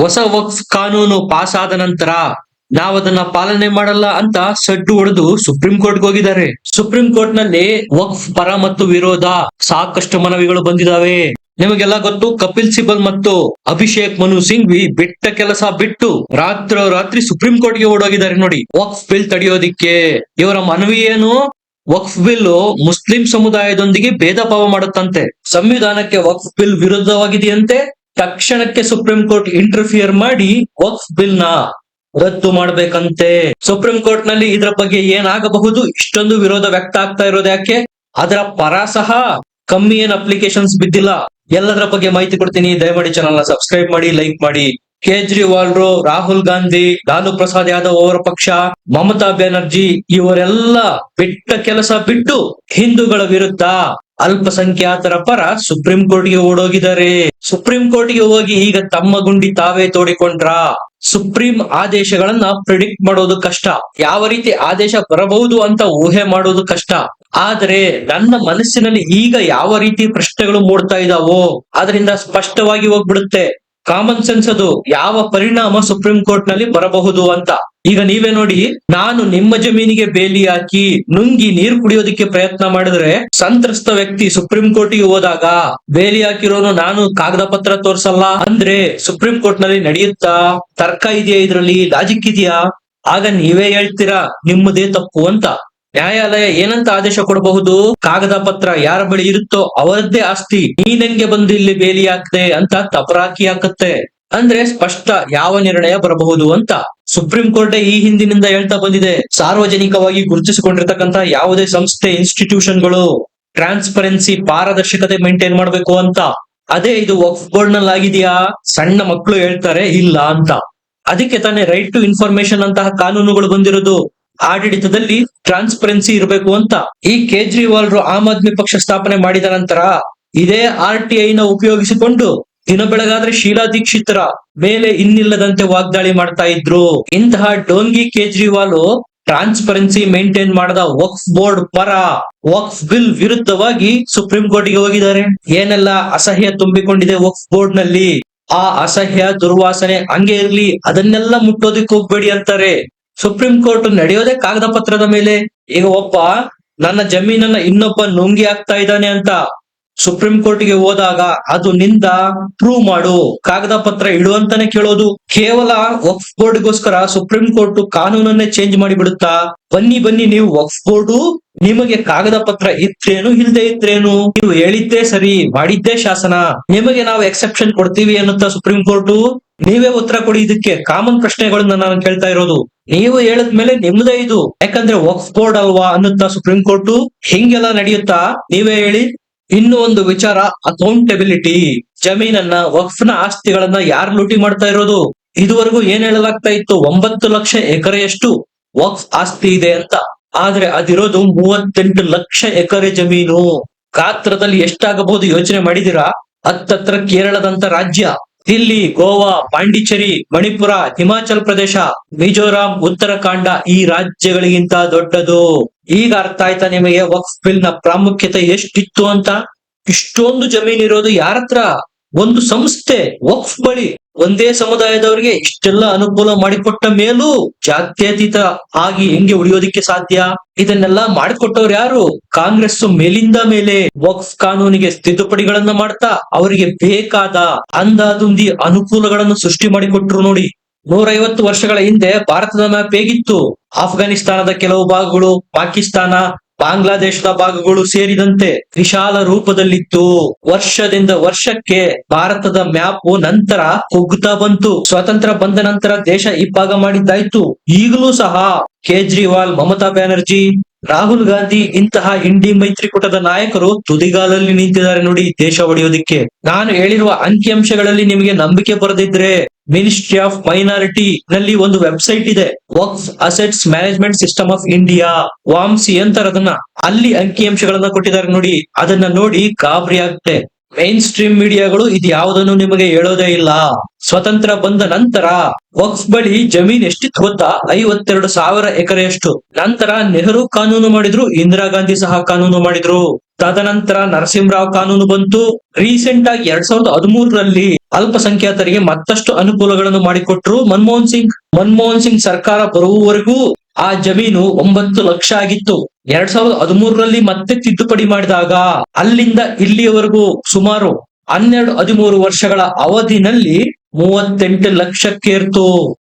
ಹೊಸ ವಕ್ಫ್ ಕಾನೂನು ಪಾಸ್ ಆದ ನಂತರ ನಾವು ಅದನ್ನ ಪಾಲನೆ ಮಾಡಲ್ಲ ಅಂತ ಸಡ್ಡು ಹೊಡೆದು ಸುಪ್ರೀಂ ಕೋರ್ಟ್ಗೆ ಹೋಗಿದ್ದಾರೆ. ಸುಪ್ರೀಂ ಕೋರ್ಟ್ನಲ್ಲಿ ವಕ್ಫ್ ಪರ ಮತ್ತು ವಿರೋಧ ಸಾಕಷ್ಟು ಮನವಿಗಳು ಬಂದಿದಾವೆ. ನಿಮಗೆಲ್ಲ ಗೊತ್ತು, ಕಪಿಲ್ ಸಿಬಲ್ ಮತ್ತು ಅಭಿಷೇಕ್ ಮನು ಸಿಂಘ್ವಿ ಬಿಟ್ಟ ಕೆಲಸ ಬಿಟ್ಟು ರಾತ್ರೋ ರಾತ್ರಿ ಸುಪ್ರೀಂ ಕೋರ್ಟ್ಗೆ ಓಡೋಗಿದ್ದಾರೆ ನೋಡಿ. ವಕ್ಫ್ ಬಿಲ್ ತಡೆಯೋದಿಕ್ಕೆ ಇವರ ಮನವಿ ಏನು? ವಕ್ಫ್ ಬಿಲ್ ಮುಸ್ಲಿಂ ಸಮುದಾಯದೊಂದಿಗೆ ಭೇದ ಭಾವ ಮಾಡುತ್ತಂತೆ. ಸಂವಿಧಾನಕ್ಕೆ ವಕ್ಫ್ ಬಿಲ್ ವಿರುದ್ಧವಾಗಿದೆಯಂತೆ? ತಕ್ಷಣಕ್ಕೆ ಸುಪ್ರೀಂ ಕೋರ್ಟ್ ಇಂಟರ್ಫಿಯರ್ ಮಾಡಿ ವಕ್ಫ್ ಬಿಲ್ನ ರದ್ದು ಮಾಡ್ಬೇಕಂತೆ. ಸುಪ್ರೀಂ ಕೋರ್ಟ್ನಲ್ಲಿ ಇದರ ಬಗ್ಗೆ ಏನಾಗಬಹುದು? ಇಷ್ಟೊಂದು ವಿರೋಧ ವ್ಯಕ್ತ ಆಗ್ತಾ ಇರೋದು ಯಾಕೆ? ಅದರ ಪರ ಸಹ ಕಮ್ಮಿ ಏನ್ ಅಪ್ಲಿಕೇಶನ್ಸ್ ಬಿದ್ದಿಲ್ಲ. ಎಲ್ಲದರ ಬಗ್ಗೆ ಮಾಹಿತಿ ಕೊಡ್ತೀನಿ. ದಯಮಾಡಿ ಚಾನಲ್ನ ಸಬ್ಸ್ಕ್ರೈಬ್ ಮಾಡಿ ಲೈಕ್ ಮಾಡಿ. ಕೇಜ್ರಿವಾಲ್ರು, ರಾಹುಲ್ ಗಾಂಧಿ, ಲಾಲು ಪ್ರಸಾದ್ ಯಾದವ್ ಅವರ ಪಕ್ಷ, ಮಮತಾ ಬ್ಯಾನರ್ಜಿ ಇವರೆಲ್ಲ ಬಿಟ್ಟ ಕೆಲಸ ಬಿಟ್ಟು ಹಿಂದೂಗಳ ವಿರುದ್ಧ ಅಲ್ಪಸಂಖ್ಯಾತರ ಪರ ಸುಪ್ರೀಂ ಕೋರ್ಟ್ಗೆ ಓಡೋಗಿದ್ದಾರೆ. ಸುಪ್ರೀಂ ಕೋರ್ಟ್ಗೆ ಹೋಗಿ ಈಗ ತಮ್ಮ ಗುಂಡಿ ತಾವೇ ತೋಡಿಕೊಂಡ್ರ? ಸುಪ್ರೀಂ ಆದೇಶಗಳನ್ನ ಪ್ರಿಡಿಕ್ಟ್ ಮಾಡೋದು ಕಷ್ಟ. ಯಾವ ರೀತಿ ಆದೇಶ ಬರಬಹುದು ಅಂತ ಊಹೆ ಮಾಡೋದು ಕಷ್ಟ. ಆದರೆ ನನ್ನ ಮನಸ್ಸಿನಲ್ಲಿ ಈಗ ಯಾವ ರೀತಿ ಪ್ರಶ್ನೆಗಳು ಮೂಡ್ತಾ ಇದಾವೋ, ಅದರಿಂದ ಸ್ಪಷ್ಟವಾಗಿ ಹೋಗ್ಬಿಡುತ್ತೆ. ಕಾಮನ್ ಸೆನ್ಸ್ ಅದು. ಯಾವ ಪರಿಣಾಮ ಸುಪ್ರೀಂ ಕೋರ್ಟ್ನಲ್ಲಿ ಬರಬಹುದು ಅಂತ. ಈಗ ನೀವೇ ನೋಡಿ, ನಾನು ನಿಮ್ಮ ಜಮೀನಿಗೆ ಬೇಲಿ ಹಾಕಿ ನುಂಗಿ ನೀರು ಕುಡಿಯೋದಕ್ಕೆ ಪ್ರಯತ್ನ ಮಾಡಿದ್ರೆ ಸಂತ್ರಸ್ತ ವ್ಯಕ್ತಿ ಸುಪ್ರೀಂ ಕೋರ್ಟಿಗೆ ಹೋದಾಗ ಬೇಲಿ ಹಾಕಿರೋನು ನಾನು ಕಾಗದ ಪತ್ರ ತೋರ್ಸಲ್ಲ ಅಂದ್ರೆ ಸುಪ್ರೀಂ ಕೋರ್ಟ್ನಲ್ಲಿ ನಡೆಯುತ್ತಾ? ತರ್ಕ ಇದೆಯಾ ಇದ್ರಲ್ಲಿ? ಲಾಜಿಕ್ ಇದೆಯಾ? ಆಗ ನೀವೇ ಹೇಳ್ತೀರಾ, ನಿಮ್ಮದೇ ತಪ್ಪು ಅಂತ. ನ್ಯಾಯಾಲಯ ಏನಂತ ಆದೇಶ ಕೊಡಬಹುದು? ಕಾಗದ ಪತ್ರ ಯಾರ ಬಳಿ ಇರುತ್ತೋ ಅವರದ್ದೇ ಆಸ್ತಿ. ನೀನಂಗೆ ಬಂದು ಇಲ್ಲಿ ಬೇಲಿ ಹಾಕ್ದೆ ಅಂತ ತಪರಾಕಿ ಹಾಕತ್ತೆ. ಅಂದ್ರೆ ಸ್ಪಷ್ಟ ಯಾವ ನಿರ್ಣಯ ಬರಬಹುದು ಅಂತ ಸುಪ್ರೀಂ ಕೋರ್ಟ್ ಈ ಹಿಂದಿನಿಂದ ಹೇಳ್ತಾ ಬಂದಿದೆ. ಸಾರ್ವಜನಿಕವಾಗಿ ಗುರುತಿಸಿಕೊಂಡಿರ್ತಕ್ಕಂತಹ ಯಾವುದೇ ಸಂಸ್ಥೆ, ಇನ್ಸ್ಟಿಟ್ಯೂಷನ್ಗಳು ಟ್ರಾನ್ಸ್ಪರೆನ್ಸಿ ಪಾರದರ್ಶಕತೆ ಮೇಂಟೈನ್ ಮಾಡಬೇಕು ಅಂತ. ಅದೇ ಇದು ವಕ್ಫ್ ಬೋರ್ಡ್ನಲ್ಲಿ ಆಗಿದೆಯಾ ಸಣ್ಣ ಮಕ್ಕಳು ಹೇಳ್ತಾರೆ, ಇಲ್ಲ ಅಂತ. ಅದಕ್ಕೆ ತಾನೇ ರೈಟ್ ಟು ಇನ್ಫಾರ್ಮೇಶನ್ ಅಂತಹ ಕಾನೂನುಗಳು ಬಂದಿರೋದು. ಆಡಳಿತದಲ್ಲಿ ಟ್ರಾನ್ಸ್ಪರೆನ್ಸಿ ಇರಬೇಕು ಅಂತ. ಈ ಕೇಜ್ರಿವಾಲ್ ಆಮ್ ಆದ್ಮಿ ಪಕ್ಷ ಸ್ಥಾಪನೆ ಮಾಡಿದ ನಂತರ ಇದೇ ಆರ್ ಟಿ ಐ ನ ಉಪಯೋಗಿಸಿಕೊಂಡು ದಿನ ಬೆಳಗಾದ್ರೆ ಶೀಲಾ ದೀಕ್ಷಿತರ ಮೇಲೆ ಇನ್ನಿಲ್ಲದಂತೆ ವಾಗ್ದಾಳಿ ಮಾಡ್ತಾ ಇದ್ರು. ಇಂತಹ ಡೋಂಗಿ ಕೇಜ್ರಿವಾಲ್ ಟ್ರಾನ್ಸ್ಪರೆನ್ಸಿ ಮೇಂಟೈನ್ ಮಾಡದ ವಕ್ಫ್ ಬೋರ್ಡ್ ಪರ ವಕ್ಫ್ ಬಿಲ್ ವಿರುದ್ಧವಾಗಿ ಸುಪ್ರೀಂ ಕೋರ್ಟ್ಗೆ ಹೋಗಿದ್ದಾರೆ. ಏನೆಲ್ಲ ಅಸಹ್ಯ ತುಂಬಿಕೊಂಡಿದೆ ವಕ್ಫ್ ಬೋರ್ಡ್ನಲ್ಲಿ ಆ ಅಸಹ್ಯ, ದುರ್ವಾಸನೆ ಹಂಗೆ ಇರ್ಲಿ, ಅದನ್ನೆಲ್ಲ ಮುಟ್ಟೋದಿಕ್ ಹೋಗ್ಬೇಡಿ ಅಂತಾರೆ. ಸುಪ್ರೀಂ ಕೋರ್ಟ್ ನಡೆಯೋದೇ ಕಾಗದ ಪತ್ರದ ಮೇಲೆ. ಈಗ ಒಬ್ಬ ನನ್ನ ಜಮೀನನ್ನ ಇನ್ನೊಬ್ಬ ನುಂಗಿ ಆಗ್ತಾ ಇದ್ದಾನೆ ಅಂತ ಸುಪ್ರೀಂ ಕೋರ್ಟ್ಗೆ ಹೋದಾಗ ಅದು ನಿಂದ ಪ್ರೂವ್ ಮಾಡು. ಕಾಗದ ಪತ್ರ ಇಡುವಂತಾನೆ ಕೇಳೋದು. ಕೇವಲ ವಕ್ಫ್ ಬೋರ್ಡ್ಗೋಸ್ಕರ ಸುಪ್ರೀಂ ಕೋರ್ಟ್ ಕಾನೂನನ್ನೇ ಚೇಂಜ್ ಮಾಡಿ ಬಿಡುತ್ತಾ ಬನ್ನಿ ಬನ್ನಿ, ನೀವು ವಕ್ಫ್ ಬೋರ್ಡು ನಿಮಗೆ ಕಾಗದ ಪತ್ರ ಇತ್ರೇನು ಇಲ್ದೇ ಇತ್ರೇನು ನೀವು ಹೇಳಿದ್ದೇ ಸರಿ, ಮಾಡಿದ್ದೇ ಶಾಸನ. ನಿಮಗೆ ನಾವು ಎಕ್ಸೆಪ್ಷನ್ ಕೊಡ್ತೀವಿ ಅನ್ನುತ್ತಾ ಸುಪ್ರೀಂ ಕೋರ್ಟ್? ನೀವೇ ಉತ್ತರ ಕೊಡಿ, ಇದಕ್ಕೆ ಕಾಮನ್ ಪ್ರಶ್ನೆಗಳನ್ನ ನಾನು ಕೇಳ್ತಾ ಇರೋದು. ನೀವು ಹೇಳಿದ್ಮೇಲೆ ನಿಮ್ದೇ ಇದು. ಯಾಕಂದ್ರೆ ವಕ್ಫ್ ಬೋರ್ಡ್ ಅಲ್ವಾ ಅನ್ನುತ್ತಾ ಸುಪ್ರೀಂ ಕೋರ್ಟ್? ಹಿಂಗೆಲ್ಲ ನಡೆಯುತ್ತಾ? ನೀವೇ ಹೇಳಿ. ಇನ್ನು ಒಂದು ವಿಚಾರ ಅಕೌಂಟೆಬಿಲಿಟಿ ಜಮೀನನ್ನ, ವಕ್ಫ್ನ ಆಸ್ತಿಗಳನ್ನ ಯಾರು ಲೂಟಿ ಮಾಡ್ತಾ ಇರೋದು? ಇದುವರೆಗೂ ಏನ್ ಹೇಳಲಾಗ್ತಾ ಇತ್ತು? ಒಂಬತ್ತು ಲಕ್ಷ ಎಕರೆಯಷ್ಟು ವಕ್ಫ್ ಆಸ್ತಿ ಇದೆ ಅಂತ. ಆದ್ರೆ ಅದಿರೋದು ಮೂವತ್ತೆಂಟು ಲಕ್ಷ ಎಕರೆ ಜಮೀನು. ಗಾತ್ರದಲ್ಲಿ ಎಷ್ಟಾಗಬಹುದು ಯೋಚನೆ ಮಾಡಿದಿರಾ ಹತ್ತತ್ರ ಕೇರಳದಂತ ರಾಜ್ಯ. ದಿಲ್ಲಿ, ಗೋವಾ, ಪಾಂಡಿಚೇರಿ, ಮಣಿಪುರ, ಹಿಮಾಚಲ್ ಪ್ರದೇಶ, ಮಿಜೋರಾಂ, ಉತ್ತರಾಖಂಡ ಈ ರಾಜ್ಯಗಳಿಗಿಂತ ದೊಡ್ಡದು. ಈಗ ಅರ್ಥ ಆಯ್ತಾ ನಿಮಗೆ ವಕ್ಫ್ ಬಿಲ್ನ ಪ್ರಾಮುಖ್ಯತೆ ಎಷ್ಟಿತ್ತು ಅಂತ? ಇಷ್ಟೊಂದು ಜಮೀನ್ ಇರೋದು ಯಾರತ್ರ ಒಂದು ಸಂಸ್ಥೆ, ವಕ್ಫ್ ಬಳಿ. ಒಂದೇ ಸಮುದಾಯದವರಿಗೆ ಇಷ್ಟೆಲ್ಲ ಅನುಕೂಲ ಮಾಡಿಕೊಟ್ಟ ಮೇಲೂ ಜಾತ್ಯತೀತ ಆಗಿ ಹೆಂಗೆ ಉಳಿಯೋದಿಕ್ಕೆ ಸಾಧ್ಯ? ಇದನ್ನೆಲ್ಲ ಮಾಡಿಕೊಟ್ಟವ್ರು ಯಾರು? ಕಾಂಗ್ರೆಸ್ ಮೇಲಿಂದ ಮೇಲೆ ವಕ್ಫ್ ಕಾನೂನಿಗೆ ತಿದ್ದುಪಡಿಗಳನ್ನ ಮಾಡ್ತಾ ಅವರಿಗೆ ಬೇಕಾದ ಅಂದಾದುಂದಿ ಅನುಕೂಲಗಳನ್ನು ಸೃಷ್ಟಿ ಮಾಡಿಕೊಟ್ರು ನೋಡಿ. ನೂರೈವತ್ತು ವರ್ಷಗಳ ಹಿಂದೆ ಭಾರತದ ಮ್ಯಾಪ್ ಹೇಗಿತ್ತು? ಆಫ್ಘಾನಿಸ್ತಾನದ ಕೆಲವು ಭಾಗಗಳು, ಪಾಕಿಸ್ತಾನ, ಬಾಂಗ್ಲಾದೇಶದ ಭಾಗಗಳು ಸೇರಿದಂತೆ ವಿಶಾಲ ರೂಪದಲ್ಲಿತ್ತು. ವರ್ಷದಿಂದ ವರ್ಷಕ್ಕೆ ಭಾರತದ ಮ್ಯಾಪ್ ನಂತರ ಕುಗ್ಗುತ್ತಾ ಬಂತು. ಸ್ವತಂತ್ರ ಬಂದ ನಂತರ ದೇಶ ಇಬ್ಬಾಗ ಮಾಡಿದ್ದಾಯ್ತು. ಈಗಲೂ ಸಹ ಕೇಜ್ರಿವಾಲ್, ಮಮತಾ ಬ್ಯಾನರ್ಜಿ, ರಾಹುಲ್ ಗಾಂಧಿ ಇಂತಹ ಇಂಡಿ ಮೈತ್ರಿಕೂಟದ ನಾಯಕರು ತುದಿಗಾಲಲ್ಲಿ ನಿಂತಿದ್ದಾರೆ ನೋಡಿ ದೇಶ ಒಡೆಯೋದಿಕ್ಕೆ. ನಾನು ಹೇಳಿರುವ ಅಂಕಿಅಂಶಗಳಲ್ಲಿ ನಿಮಗೆ ನಂಬಿಕೆ ಬರದಿದ್ರೆ ಮಿನಿಸ್ಟ್ರಿ ಆಫ್ ಮೈನಾರಿಟಿ ನಲ್ಲಿ ಒಂದು ವೆಬ್ಸೈಟ್ ಇದೆ Waqf assets management system of India ವಾಮ್ಸಿ ಅಂತಾರೆ ಅದನ್ನ ಅಲ್ಲಿ ಅಂಕಿಅಂಶಗಳನ್ನ ಕೊಟ್ಟಿದ್ದಾರೆ ನೋಡಿ, ಅದನ್ನ ನೋಡಿ ಗಾಬರಿ ಆಗುತ್ತೆ ಮೇನ್ ಸ್ಟ್ರೀಮ್ ಮೀಡಿಯಾಗಳು ಇದು ಯಾವುದನ್ನು ನಿಮಗೆ ಹೇಳೋದೇ ಇಲ್ಲ. ಸ್ವತಂತ್ರ ಬಂದ ನಂತರ ವಕ್ಫ್ ಬಳಿ ಜಮೀನ್ ಎಷ್ಟಿತ್ತು ಗೊತ್ತಾ? ಐವತ್ತೆರಡು ಸಾವಿರ ಎಕರೆಯಷ್ಟು. ನಂತರ ನೆಹರು ಕಾನೂನು ಮಾಡಿದ್ರು, ಇಂದಿರಾ ಗಾಂಧಿ ಸಹ ಕಾನೂನು ಮಾಡಿದ್ರು. ತದನಂತರ ನರಸಿಂಹರಾವ್ ಕಾನೂನು ಬಂತು. ರೀಸೆಂಟ್ ಆಗಿ ಎರಡ್ ಸಾವಿರದ ಹದಿಮೂರರಲ್ಲಿ ಅಲ್ಪಸಂಖ್ಯಾತರಿಗೆ ಮತ್ತಷ್ಟು ಅನುಕೂಲಗಳನ್ನು ಮಾಡಿಕೊಟ್ರು ಮನಮೋಹನ್ ಸಿಂಗ್. ಮನಮೋಹನ್ ಸಿಂಗ್ ಸರ್ಕಾರ ಬರುವವರೆಗೂ ಆ ಜಮೀನು ಒಂಬತ್ತು ಲಕ್ಷ ಆಗಿತ್ತು. ಎರಡ್ ಸಾವಿರದ ಹದಿಮೂರರಲ್ಲಿ ಮತ್ತೆ ತಿದ್ದುಪಡಿ ಮಾಡಿದಾಗ ಅಲ್ಲಿಂದ ಇಲ್ಲಿಯವರೆಗೂ ಸುಮಾರು ಹನ್ನೆರಡು ಹದಿಮೂರು ವರ್ಷಗಳ ಅವಧಿನಲ್ಲಿ ಮೂವತ್ತೆಂಟು ಲಕ್ಷಕ್ಕೇರ್ತು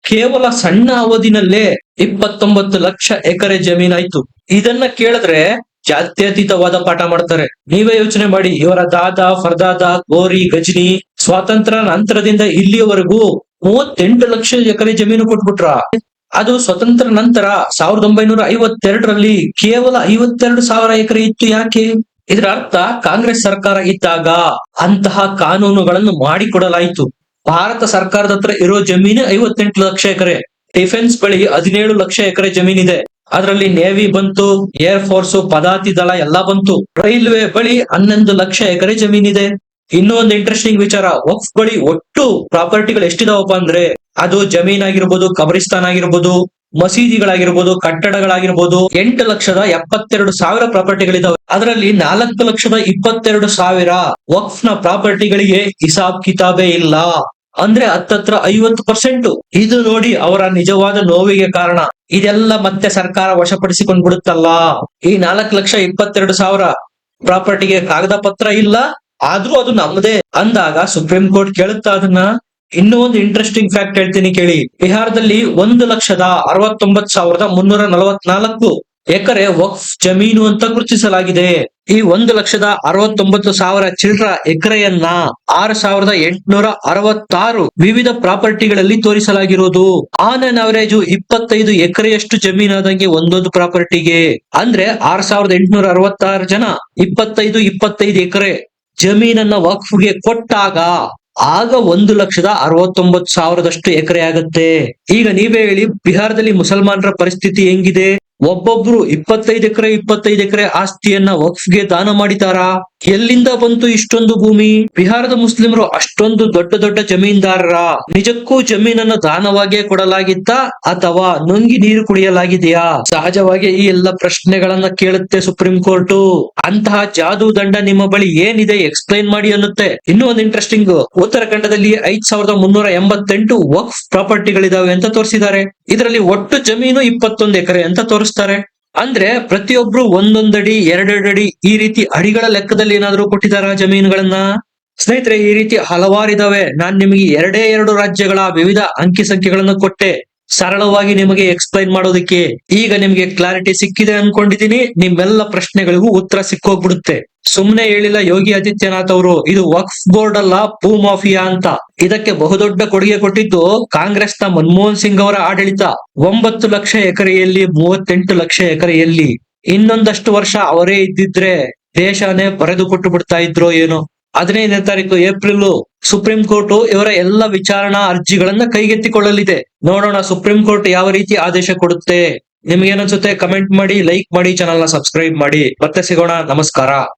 ಕೇವಲ ಸಣ್ಣ ಅವಧಿನಲ್ಲೇ ಇಪ್ಪತ್ತೊಂಬತ್ತು ಲಕ್ಷ ಎಕರೆ ಜಮೀನಾಯ್ತು ಇದನ್ನ ಕೇಳಿದ್ರೆ ಜಾತ್ಯತೀತವಾದ ಪಾಠ ಮಾಡ್ತಾರೆ. ನೀವೇ ಯೋಚನೆ ಮಾಡಿ, ಇವರ ದಾದಾ, ಫರ್ದಾದ, ಗೋರಿ, ಗಜನಿ ಸ್ವಾತಂತ್ರ್ಯ ನಂತರದಿಂದ ಇಲ್ಲಿಯವರೆಗೂ ಮೂವತ್ತೆಂಟು ಲಕ್ಷ ಎಕರೆ ಜಮೀನು ಕೊಟ್ಬಿಟ್ರ. ಅದು ಸ್ವತಂತ್ರ ನಂತರ ಸಾವಿರದ ಒಂಬೈನೂರ ಐವತ್ತೆರಡರಲ್ಲಿ ಕೇವಲ ಐವತ್ತೆರಡು ಸಾವಿರ ಎಕರೆ ಇತ್ತು ಯಾಕೆ? ಇದರ ಅರ್ಥ ಕಾಂಗ್ರೆಸ್ ಸರ್ಕಾರ ಇದ್ದಾಗ ಅಂತಹ ಕಾನೂನುಗಳನ್ನು ಮಾಡಿಕೊಡಲಾಯಿತು. ಭಾರತ ಸರ್ಕಾರದ ಹತ್ರ ಇರೋ ಜಮೀನು ಐವತ್ತೆಂಟು ಲಕ್ಷ ಎಕರೆ. ಡಿಫೆನ್ಸ್ ಬಳಿ ಹದಿನೇಳು ಲಕ್ಷ ಎಕರೆ ಜಮೀನಿದೆ. ಅದರಲ್ಲಿ ನೇವಿ ಬಂತು, ಏರ್ ಫೋರ್ಸ್, ಪದಾತಿ ದಳ ಎಲ್ಲಾ ಬಂತು. ರೈಲ್ವೆ ಬಳಿ ಹನ್ನೊಂದು ಲಕ್ಷ ಎಕರೆ ಜಮೀನಿದೆ. ಇನ್ನೂ ಒಂದು ಇಂಟ್ರೆಸ್ಟಿಂಗ್ ವಿಚಾರ ವಕ್ಫ್ ಬಳಿ ಒಟ್ಟು ಪ್ರಾಪರ್ಟಿಗಳು ಎಷ್ಟಿದಾವಪ್ಪ ಅಂದ್ರೆ, ಅದು ಜಮೀನ್ ಆಗಿರ್ಬೋದು ಕಬ್ರಿಸ್ತಾನ್ ಆಗಿರ್ಬೋದು ಮಸೀದಿಗಳಾಗಿರ್ಬೋದು, ಕಟ್ಟಡಗಳಾಗಿರ್ಬೋದು, ಎಂಟು ಲಕ್ಷದ ಎಪ್ಪತ್ತೆರಡು ಸಾವಿರ ಪ್ರಾಪರ್ಟಿಗಳಿದಾವೆ ಅದರಲ್ಲಿ ನಾಲ್ಕು ಲಕ್ಷದ ಇಪ್ಪತ್ತೆರಡು ಸಾವಿರ ವಕ್ಫ್ನ ಪ್ರಾಪರ್ಟಿಗಳಿಗೆ ಹಿಸಾಬ್ ಕಿತಾಬೇ ಇಲ್ಲ. ಅಂದ್ರೆ ಹತ್ತತ್ರ ಐವತ್ತು ಪರ್ಸೆಂಟ್ ಇದು ನೋಡಿ ಅವರ ನಿಜವಾದ ನೋವಿಗೆ ಕಾರಣ. ಇದೆಲ್ಲ ಮತ್ತೆ ಸರ್ಕಾರ ವಶಪಡಿಸಿಕೊಂಡ್ ಬಿಡುತ್ತಲ್ಲ ಈ ನಾಲ್ಕು ಲಕ್ಷ ಇಪ್ಪತ್ತೆರಡು ಸಾವಿರ ಪ್ರಾಪರ್ಟಿಗೆ ಕಾಗದ ಪತ್ರ ಇಲ್ಲ ಆದ್ರೂ ಅದು ನಮ್ಮದೇ ಅಂದಾಗ ಸುಪ್ರೀಂ ಕೋರ್ಟ್ ಕೇಳುತ್ತಾ ಅದನ್ನ? ಇನ್ನೂ ಒಂದು ಇಂಟ್ರೆಸ್ಟಿಂಗ್ ಫ್ಯಾಕ್ಟ್ ಹೇಳ್ತೀನಿ ಕೇಳಿ. ಬಿಹಾರದಲ್ಲಿ ಒಂದು ಲಕ್ಷದ ಅರವತ್ತೊಂಬತ್ ಸಾವಿರದ ಮುನ್ನೂರ ನಲವತ್ನಾಲ್ಕು ಎಕರೆ ವಕ್ಫ್ ಜಮೀನು ಅಂತ ಗುರುತಿಸಲಾಗಿದೆ. ಈ ಒಂದು ಲಕ್ಷದ ಅರವತ್ತೊಂಬತ್ತು ಸಾವಿರ ಚಿಲ್ಡ್ರ ಎಕರೆಯನ್ನ ಆರು ಸಾವಿರದ ಎಂಟುನೂರ ಅರವತ್ತಾರು ವಿವಿಧ ಪ್ರಾಪರ್ಟಿಗಳಲ್ಲಿ ತೋರಿಸಲಾಗಿರುವುದು ಆನ್ ಅನ್ ಅವರೇಜ್ ಇಪ್ಪತ್ತೈದು ಎಕರೆಯಷ್ಟು ಜಮೀನಾದಂಗೆ ಒಂದೊಂದು ಪ್ರಾಪರ್ಟಿಗೆ. ಅಂದ್ರೆ ಆರ್ ಸಾವಿರದ ಎಂಟುನೂರ ಅರವತ್ತಾರು ಜನ ಇಪ್ಪತ್ತೈದು ಇಪ್ಪತ್ತೈದು ಎಕರೆ ಜಮೀನನ್ನ ವಕ್ಫ್ಗೆ ಕೊಟ್ಟಾಗ ಆಗ ಒಂದು ಲಕ್ಷದ ಅರವತ್ತೊಂಬತ್ತು ಸಾವಿರದಷ್ಟು ಎಕರೆ ಆಗತ್ತೆ. ಈಗ ನೀವೇ ಹೇಳಿ, ಬಿಹಾರದಲ್ಲಿ ಮುಸಲ್ಮಾನರ ಪರಿಸ್ಥಿತಿ ಹೆಂಗಿದೆ? ಒಬ್ಬೊಬ್ರು ಇಪ್ಪತ್ತೈದು ಎಕರೆ ಇಪ್ಪತ್ತೈದು ಎಕರೆ ಆಸ್ತಿಯನ್ನ ವಕ್ಫ್ಗೆ ದಾನ ಮಾಡಿದಾರಾ? ಎಲ್ಲಿಂದ ಬಂತು ಇಷ್ಟೊಂದು ಭೂಮಿ? ಬಿಹಾರದ ಮುಸ್ಲಿಮರು ಅಷ್ಟೊಂದು ದೊಡ್ಡ ದೊಡ್ಡ ಜಮೀನ್ದಾರರ? ನಿಜಕ್ಕೂ ಜಮೀನನ್ನು ದಾನವಾಗಿಯೇ ಕೊಡಲಾಗಿದ್ದ ಅಥವಾ ನುಂಗಿ ನೀರು ಕುಡಿಯಲಾಗಿದೆಯಾ? ಸಹಜವಾಗಿ ಈ ಎಲ್ಲ ಪ್ರಶ್ನೆಗಳನ್ನ ಕೇಳುತ್ತೆ ಸುಪ್ರೀಂ ಕೋರ್ಟ್. ಅಂತಹ ಜಾದು ದಂಡ ನಿಮ್ಮ ಬಳಿ ಏನಿದೆ ಎಕ್ಸ್ಪ್ಲೈನ್ ಮಾಡಿ ಅನ್ನುತ್ತೆ. ಇನ್ನೂ ಒಂದು ಇಂಟ್ರೆಸ್ಟಿಂಗ್ ಉತ್ತರಾಖಂಡದಲ್ಲಿ ಐದ್ ಸಾವಿರದ ಮುನ್ನೂರ ಎಂಬತ್ತೆಂಟು ವಕ್ಫ್ ಪ್ರಾಪರ್ಟಿಗಳಿದಾವೆ ಅಂತ ತೋರಿಸಿದ್ದಾರೆ. ಇದರಲ್ಲಿ ಒಟ್ಟು ಜಮೀನು ಇಪ್ಪತ್ತೊಂದು ಎಕರೆ ಅಂತ ತೋರಿಸ್ತಾರೆ. ಅಂದ್ರೆ ಪ್ರತಿಯೊಬ್ರು ಒಂದೊಂದಡಿ ಎರಡೆರಡಡಿ ಈ ರೀತಿ ಅಡಿಗಳ ಲೆಕ್ಕದಲ್ಲಿ ಏನಾದರೂ ಕೊಟ್ಟಿದಾರ ಜಮೀನುಗಳನ್ನ? ಸ್ನೇಹಿತರೆ, ಈ ರೀತಿ ಹಲವಾರಿದಾವೆ. ನಾನ್ ನಿಮಗೆ ಎರಡೇ ಎರಡು ರಾಜ್ಯಗಳ ವಿವಿಧ ಅಂಕಿ ಸಂಖ್ಯೆಗಳನ್ನು ಕೊಟ್ಟೆ. ಸರಳವಾಗಿ ನಿಮಗೆ ಎಕ್ಸ್ಪ್ಲೈನ್ ಮಾಡೋದಕ್ಕೆ ಈಗ ನಿಮಗೆ ಕ್ಲಾರಿಟಿ ಸಿಕ್ಕಿದೆ ಅನ್ಕೊಂಡಿದೀನಿ. ನಿಮ್ಮೆಲ್ಲ ಪ್ರಶ್ನೆಗಳಿಗೂ ಉತ್ತರ ಸಿಕ್ಕೋಗ್ಬಿಡುತ್ತೆ. ಸುಮ್ನೆ ಹೇಳಿಲ್ಲ ಯೋಗಿ ಆದಿತ್ಯನಾಥ್ ಅವರು, ಇದು ವಕ್ಫ್ ಬೋರ್ಡ್ ಅಲ್ಲ, ಭೂ ಮಾಫಿಯಾ ಅಂತ. ಇದಕ್ಕೆ ಬಹುದೊಡ್ಡ ಕೊಡುಗೆ ಕೊಟ್ಟಿದ್ದು ಕಾಂಗ್ರೆಸ್ನ ಮನಮೋಹನ್ ಸಿಂಗ್ ಅವರ ಆಡಳಿತ. ಒಂಬತ್ತು ಲಕ್ಷ ಎಕರೆಯಲ್ಲಿ, ಮೂವತ್ತೆಂಟು ಲಕ್ಷ ಎಕರೆಯಲ್ಲಿ. ಇನ್ನೊಂದಷ್ಟು ವರ್ಷ ಅವರೇ ಇದ್ದಿದ್ರೆ ದೇಶನೇ ಬರೆದು ಕೊಟ್ಟು ಬಿಡ್ತಾ ಇದ್ರೋ ಏನೋ. ಹದಿನೈದನೇ ತಾರೀಕು ಏಪ್ರಿಲ್ ಸುಪ್ರೀಂ ಕೋರ್ಟ್ ಇವರ ಎಲ್ಲ ವಿಚಾರಣಾ ಅರ್ಜಿಗಳನ್ನ ಕೈಗೆತ್ತಿಕೊಳ್ಳಲಿದೆ. ನೋಡೋಣ ಸುಪ್ರೀಂ ಕೋರ್ಟ್ ಯಾವ ರೀತಿ ಆದೇಶ ಕೊಡುತ್ತೆ. ನಿಮ್ಗೆ ಏನನ್ಸುತ್ತೆ ಕಮೆಂಟ್ ಮಾಡಿ ಲೈಕ್ ಮಾಡಿ ಚಾನಲ್ ಸಬ್ಸ್ಕ್ರೈಬ್ ಮಾಡಿ. ಮತ್ತೆ ಸಿಗೋಣ. ನಮಸ್ಕಾರ.